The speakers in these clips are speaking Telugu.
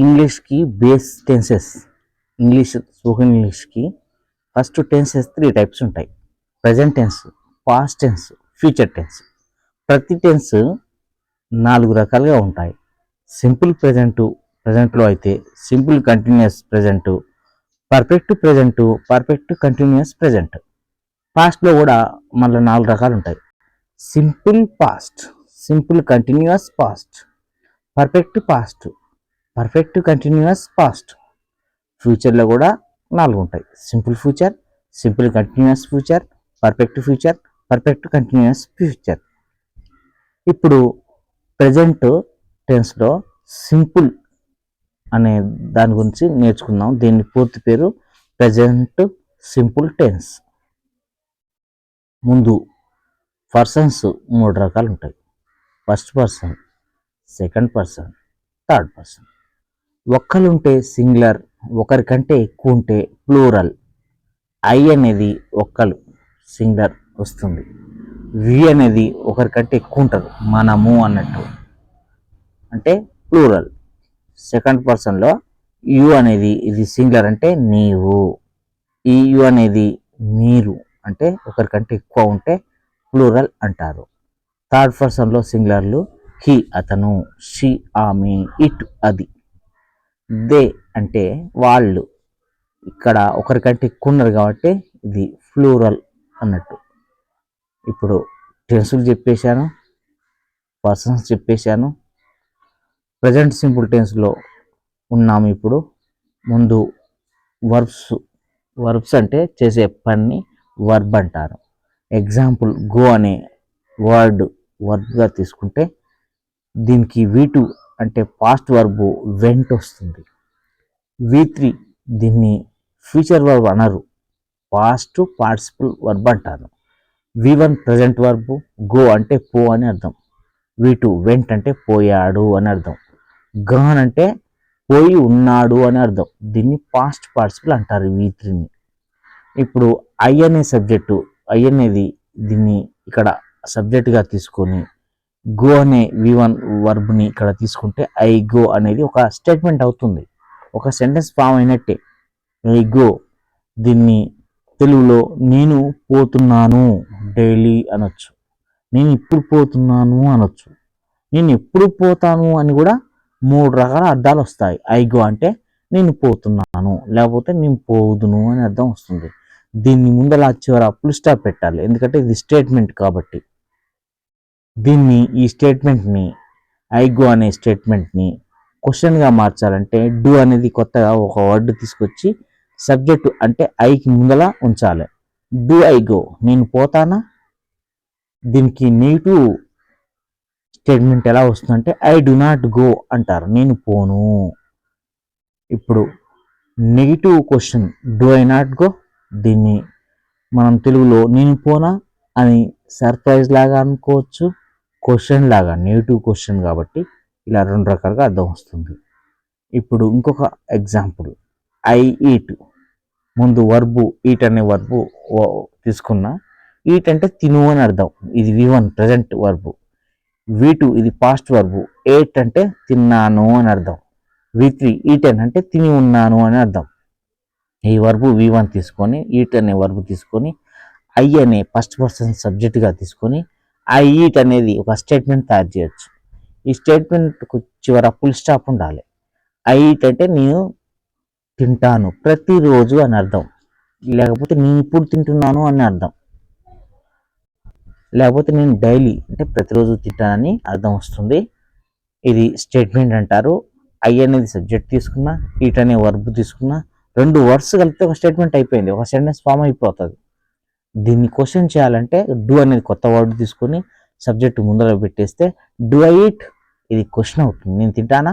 ఇంగ్లీష్కి బేస్ టెన్సెస్ ఇంగ్లీష్ స్పోకెన్ ఇంగ్లీష్కి ఫస్ట్ టెన్సెస్ త్రీ టైప్స్ ఉంటాయి. Present tense past tense future tense ప్రతి టెన్స్ నాలుగు రకాలుగా ఉంటాయి. సింపుల్ ప్రజెంటు ప్రజెంట్లో అయితే simple continuous present perfect present perfect continuous present పాస్ట్లో కూడా మళ్ళీ నాలుగు రకాలు ఉంటాయి. Simple past simple continuous past perfect past perfect continuous past ఫ్యూచర్లో కూడా నాలుగు ఉంటాయి simple future simple continuous future perfect future perfect continuous future. ఇప్పుడు ప్రజెంట్ టెన్స్లో సింపుల్ అనే దాని గురించి నేర్చుకుందాం. దీని పూర్తి పేరు ప్రజెంట్ సింపుల్ టెన్స్. ముందు పర్సన్స్ మూడు రకాలు ఉంటాయి first person second person third person. ఒక్కలుంటే singular ఒకరికంటే ఎక్కువ ఉంటే ప్లూరల్. ఐ అనేది ఒక్కలు సింగులర్ వస్తుంది. వి అనేది ఒకరికంటే ఎక్కువ ఉంటారు మనము అన్నట్టు. అంటే ప్లూరల్. సెకండ్ పర్సన్లో యు అనేది ఇది సింగులర్ అంటే నీవు. ఈ యు అనేది మీరు అంటే ఒకరికంటే ఎక్కువ ఉంటే ప్లూరల్ అంటారు. థర్డ్ పర్సన్లో సింగులర్లు హీ అతను షీ ఆమె ఇట్ అది. దే అంటే వాళ్ళు. ఇక్కడ ఒకరికంటే ఎక్కువ ఉన్నారు కాబట్టి ఇది ఫ్లూరల్ అన్నట్టు. ఇప్పుడు టెన్సులు చెప్పేశాను పర్సన్స్ చెప్పేశాను. ప్రజెంట్ సింపుల్ టెన్స్లో ఉన్నాము ఇప్పుడు. ముందు వర్బ్స్ వర్బ్స్ అంటే చేసే పని వర్బ్ అంటారు. ఎగ్జాంపుల్ గో అనే వర్డ్ వర్బ్గా తీసుకుంటే దీనికి వీటు అంటే పాస్ట్ వర్బు వెంట్ వస్తుంది. వి త్రీ దీన్ని ఫ్యూచర్ వర్బ్ అనరు. పాస్ట్ పార్టిసిపల్ వర్బ్ అంటారు. V one present verb go అంటే పో అని అర్థం. వి టూ వెంట్ అంటే పోయాడు అని అర్థం. గాన్ అంటే పోయి ఉన్నాడు అని అర్థం. దీన్ని పాస్ట్ పార్టిసిపల్ అంటారు వి త్రీని ఇప్పుడు ఐ అనే సబ్జెక్టు ఐ అనేది దీన్ని ఇక్కడ సబ్జెక్టుగా తీసుకొని గో అనే వి వన్ వర్బ్ని ఇక్కడ తీసుకుంటే ఐ గో అనేది ఒక స్టేట్మెంట్ అవుతుంది. ఒక సెంటెన్స్ ఫామ్ అయినట్టే. ఐ గో దీన్ని తెలుగులో నేను పోతున్నాను డైలీ అనొచ్చు. నేను ఇప్పుడు పోతున్నాను అనొచ్చు. నేను ఎప్పుడు పోతాను అని కూడా మూడు రకాల అర్థాలు వస్తాయి. ఐ గో అంటే నేను పోతున్నాను. లేకపోతే నేను పోదును అని అర్థం వస్తుంది. దీన్ని ముందలా చివర ఫుల్ స్టాప్ పెట్టాలి. ఎందుకంటే ఇది స్టేట్మెంట్ కాబట్టి. దీన్ని ఈ స్టేట్మెంట్ని ఐ గో అనే స్టేట్మెంట్ని క్వశ్చన్గా మార్చాలంటే డూ అనేది కొత్తగా ఒక వర్డ్ తీసుకొచ్చి సబ్జెక్టు అంటే ఐకి ముందల ఉంచాలి. డూ ఐ గో నేను పోతానా? దీనికి నెగిటివ్ స్టేట్మెంట్ ఎలా వస్తుందంటే ఐ డు నాట్ గో అంటారు. నేను పోను. ఇప్పుడు negative question do I not go దీన్ని మనం తెలుగులో నేను పోనా అని సర్ప్రైజ్ లాగా అనుకోవచ్చు. క్వశ్చన్ లాగా నెగిటివ్ క్వశ్చన్ కాబట్టి ఇలా రెండు రకాలుగా అర్థం వస్తుంది. ఇప్పుడు ఇంకొక ఎగ్జాంపుల్ ఐ ఈట్ ముందు వర్బు ఈట్ అనే వర్బు తీసుకున్నా. ఈట్ అంటే తిను అని అర్థం. ఇది V one present verb V two ఇది పాస్ట్ వర్బు ఎయిట్ అంటే తిన్నాను అని అర్థం. వి త్రీ ఈటెన్ అంటే తిని ఉన్నాను అని అర్థం. ఈ వర్బు వి వన్ తీసుకొని ఈట్ అనే వర్బు తీసుకొని ఐ అనే ఫస్ట్ పర్సన్ సబ్జెక్టుగా తీసుకొని ఆ ఈట్ అనేది ఒక స్టేట్మెంట్ తయారు చేయొచ్చు. ఈ స్టేట్మెంట్కు చివర ఫుల్ స్టాప్ ఉండాలి. ఐ ఈట్ అంటే నేను తింటాను ప్రతిరోజు అని అర్థం. లేకపోతే నేను ఇప్పుడు తింటున్నాను అని అర్థం. లేకపోతే నేను డైలీ అంటే ప్రతిరోజు తింటానని అర్థం వస్తుంది. ఇది స్టేట్మెంట్ అంటారు. ఐ అనేది సబ్జెక్ట్ తీసుకున్నా ఈట్ అనే వర్బ్ తీసుకున్నా రెండు వర్డ్స్ కలిపితే ఒక స్టేట్మెంట్ అయిపోయింది. ఒక సెంటెన్స్ ఫామ్ అయిపోతుంది. దీన్ని క్వశ్చన్ చేయాలంటే డూ అనేది కొత్త వర్డ్ తీసుకొని సబ్జెక్ట్ ముందర పెట్టేస్తే డూ ఐ ఇట్ ఇది క్వశ్చన్ అవుతుంది. నేను తింటానా?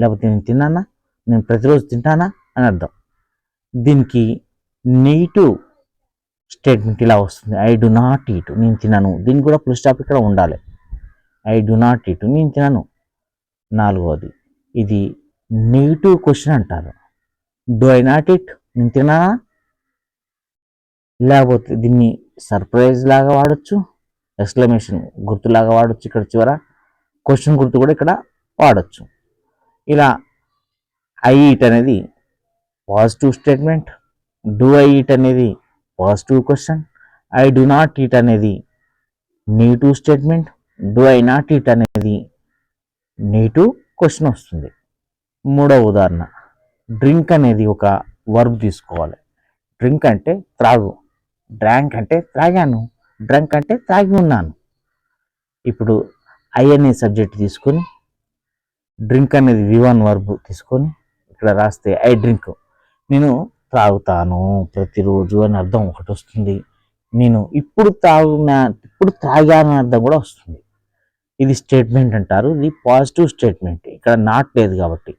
లేకపోతే నేను తిన్నానా? నేను ప్రతిరోజు తింటానా? అని అర్థం. దీనికి నెగిటివ్ స్టేట్మెంట్ ఇలా వస్తుంది. ఐ డు నాట్ ఈట్ నేను తినను. దీనికి కూడా ప్లస్ స్టాప్ ఇక్కడ ఉండాలి. ఐ డు నాట్ ఈట్ నేను తినను. నాలుగవది. ఇది నెగిటివ్ క్వశ్చన్ అంటారు. డూ ఐ నాట్ ఇట్ నేను తిన్నానా? లేకపోతే దీన్ని సర్ప్రైజ్ లాగా వాడచ్చు ఎక్స్క్లమేషన్ గుర్తులాగా వాడచ్చు ఇక్కడ చివర క్వశ్చన్ గుర్తు కూడా ఇక్కడ వాడచ్చు. ఇలా ఐ ఇట్ అనేది positive statement do I eat అనేది positive question I do not eat అనేది negative statement do I not eat అనేది నెగిటివ్ క్వశ్చన్ వస్తుంది. మూడవ ఉదాహరణ డ్రింక్ అనేది ఒక వర్బ్ తీసుకోవాలి. డ్రింక్ అంటే త్రాగు. డ్రాంక్ అంటే త్రాగాను డ్రంక్ అంటే త్రాగి ఉన్నాను. ఇప్పుడు ఐ అనే సబ్జెక్ట్ తీసుకొని డ్రింక్ అనేది వివన్ వర్బ్ తీసుకొని ఇక్కడ రాస్తే ఐ డ్రింక్. నేను త్రాగుతాను ప్రతిరోజు అని అర్థం ఒకటి వస్తుంది. నేను ఇప్పుడు తాగిన ఇప్పుడు త్రాగాను అని అర్థం కూడా వస్తుంది. ఇది స్టేట్మెంట్ అంటారు ఇది పాజిటివ్ స్టేట్మెంట్. ఇక్కడ నాట్ లేదు కాబట్టి.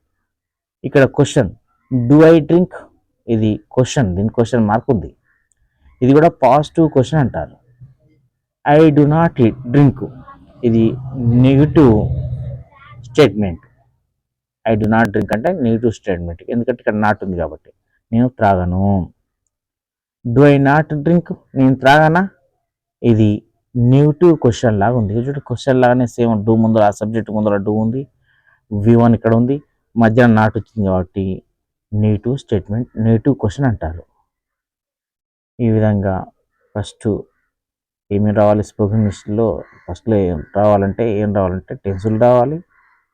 ఇక్కడ క్వశ్చన్ డూ ఐ డ్రింక్ ఇది క్వశ్చన్ దీని క్వశ్చన్ మార్క్ ఉంది. ఇది కూడా పాజిటివ్ క్వశ్చన్ అంటారు. I do not it drink ఇది negative statement I do not drink అంటే నెగిటివ్ స్టేట్మెంట్ ఎందుకంటే ఇక్కడ నాట్ ఉంది కాబట్టి. నేను త్రాగను. డు ఐ నాట్ డ్రింక్ నేను త్రాగనా? ఇది నెగిటివ్ క్వశ్చన్ లాగా ఉంది. చూడండి క్వశ్చన్ లాగానే సేమ్ డూ ముందర ఆ సబ్జెక్ట్ ముందర డూ ఉంది. వి వన్ ఇక్కడ ఉంది. మధ్యన నాట్ వచ్చింది కాబట్టి నెగిటివ్ స్టేట్మెంట్ నెగిటివ్ క్వశ్చన్ అంటారు. ఈ విధంగా ఫస్ట్ ఏమేమి రావాలి స్పోకెన్ ఇంగ్లీష్లో ఫస్ట్లో ఏం రావాలంటే ఏం రావాలంటే టెన్సులు రావాలి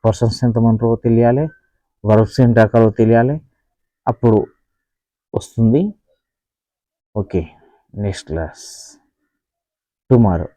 పర్సన్స్ ఎంతమంది రో తెలియాలి వర్బ్స్ ఎన్ని రకాలో తెలియాలి అప్పుడు వస్తుంది. Okay next class tomorrow